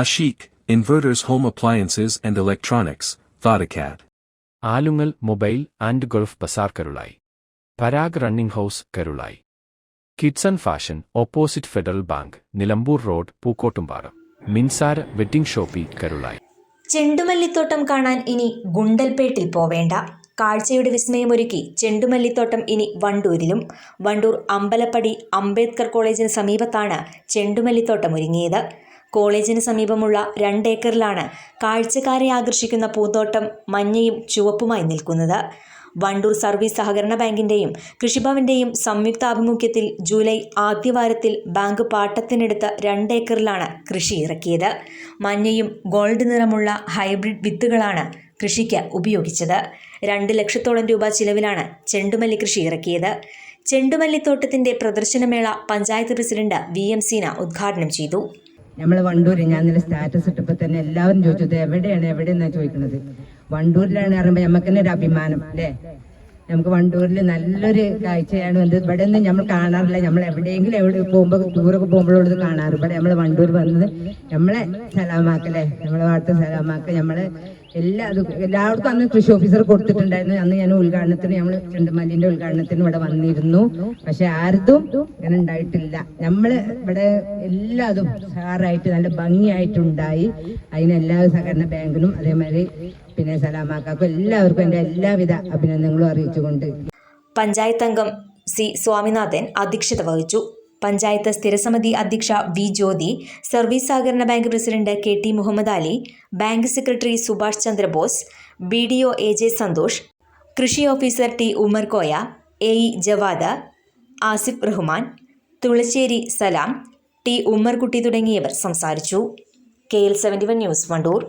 Ashik, Inverters home appliances and electronics Vodacad. Alungal mobile and Gulf bazaar Karulai Parag running house Karulai. Kidson fashion opposite Federal Bank Nilambur road Pookkottumpadam Minsara wedding shoppe Karulai. ചെണ്ടുമല്ലിത്തോട്ടം കാണാൻ ഇനി ഗുണ്ടൽപേട്ടിൽ പോവേണ്ട. കാഴ്ചയുടെ വിസ്മയമൊരുക്കി ചെണ്ടുമല്ലിത്തോട്ടം ഇനി വണ്ടൂരിലും. വണ്ടൂർ അമ്പലപ്പടി അംബേദ്കർ കോളേജിന് സമീപത്താണ് ചെണ്ടുമല്ലിത്തോട്ടം ഒരുങ്ങിയത്. കോളേജിന് സമീപമുള്ള രണ്ടേക്കറിലാണ് കാഴ്ചക്കാരെ ആകർഷിക്കുന്ന പൂന്തോട്ടം മഞ്ഞയും ചുവപ്പുമായി നിൽക്കുന്നത്. വണ്ടൂർ സർവീസ് സഹകരണ ബാങ്കിന്റെയും കൃഷിഭവന്റെയും സംയുക്ത ആഭിമുഖ്യത്തിൽ ജൂലൈ ആദ്യവാരത്തിൽ ബാങ്ക് പാട്ടത്തിനെടുത്ത രണ്ടേക്കറിലാണ് കൃഷി ഇറക്കിയത്. മഞ്ഞയും ഗോൾഡ് നിറമുള്ള ഹൈബ്രിഡ് വിത്തുകളാണ് കൃഷിക്ക് ഉപയോഗിച്ചത്. രണ്ട് ലക്ഷത്തോളം രൂപ ചിലവിലാണ് ചെണ്ടുമല്ലി കൃഷി ഇറക്കിയത്. ചെണ്ടുമല്ലിത്തോട്ടത്തിന്റെ പ്രദർശനമേള panchayat president V M Seena ഉദ്ഘാടനം ചെയ്തു. നമ്മൾ വണ്ടൂർ ഞാൻ ഇന്നലെ സ്റ്റാറ്റസ് ഇട്ടപ്പോൾ തന്നെ എല്ലാവരും ചോദിച്ചു ഇത് എവിടെയാണ്? എവിടെയെന്നാണ് ചോദിക്കുന്നത് വണ്ടൂരിലാണ് പറയുമ്പോൾ നമുക്ക് തന്നെ ഒരു അഭിമാനം അല്ലേ? നമുക്ക് വണ്ടൂരിൽ നല്ലൊരു കാഴ്ചയാണ് എന്ത് ഇവിടെ നിന്ന് നമ്മൾ കാണാറില്ല. നമ്മൾ എവിടെയെങ്കിലും എവിടെ പോകുമ്പോൾ ടൂറൊക്കെ പോകുമ്പോഴുള്ളത് കാണാറ്. ഇവിടെ നമ്മൾ വണ്ടൂർ വന്നത് നമ്മളെ സലാമാക്കല്ലേ? നമ്മളെ വാർത്ത സലാമാക്ക. നമ്മളെ എല്ലാ അത് എല്ലാവർക്കും അന്ന് കൃഷി ഓഫീസർ കൊടുത്തിട്ടുണ്ടായിരുന്നു. അന്ന് ഞാൻ ഉദ്ഘാടനത്തിന് നമ്മൾ ചെണ്ടുമല്ലിന്റെ ഉദ്ഘാടനത്തിന് ഇവിടെ വന്നിരുന്നു. പക്ഷെ ആർക്കും അങ്ങനെ ഉണ്ടായിട്ടില്ല. നമ്മൾ ഇവിടെ എല്ലാതും സാറായിട്ട് നല്ല ഭംഗിയായിട്ടുണ്ടായി. അതിനെല്ലാ സഹകരണ ബാങ്കിനും അതേമാതിരി പിന്നെ സലാമാക്കാക്കും എല്ലാവർക്കും എന്റെ എല്ലാവിധ അഭിനന്ദനങ്ങളും അറിയിച്ചുകൊണ്ട് പഞ്ചായത്ത് അംഗം സി സ്വാമിനാഥൻ അധ്യക്ഷത വഹിച്ചു. പഞ്ചായത്ത് സ്ഥിരസമിതി അധ്യക്ഷ വി ജ്യോതി സർവീസ് സഹകരണ bank president K T Muhammad Ali bank secretary Subhash Chandrabose B D O A J Santhosh കൃഷി officer T Umar Koya A E Jawad Asif Rahman Thulassery Salam T Ummerkutty തുടങ്ങിയവർ സംസാരിച്ചു. K L seventy one news Wandoor.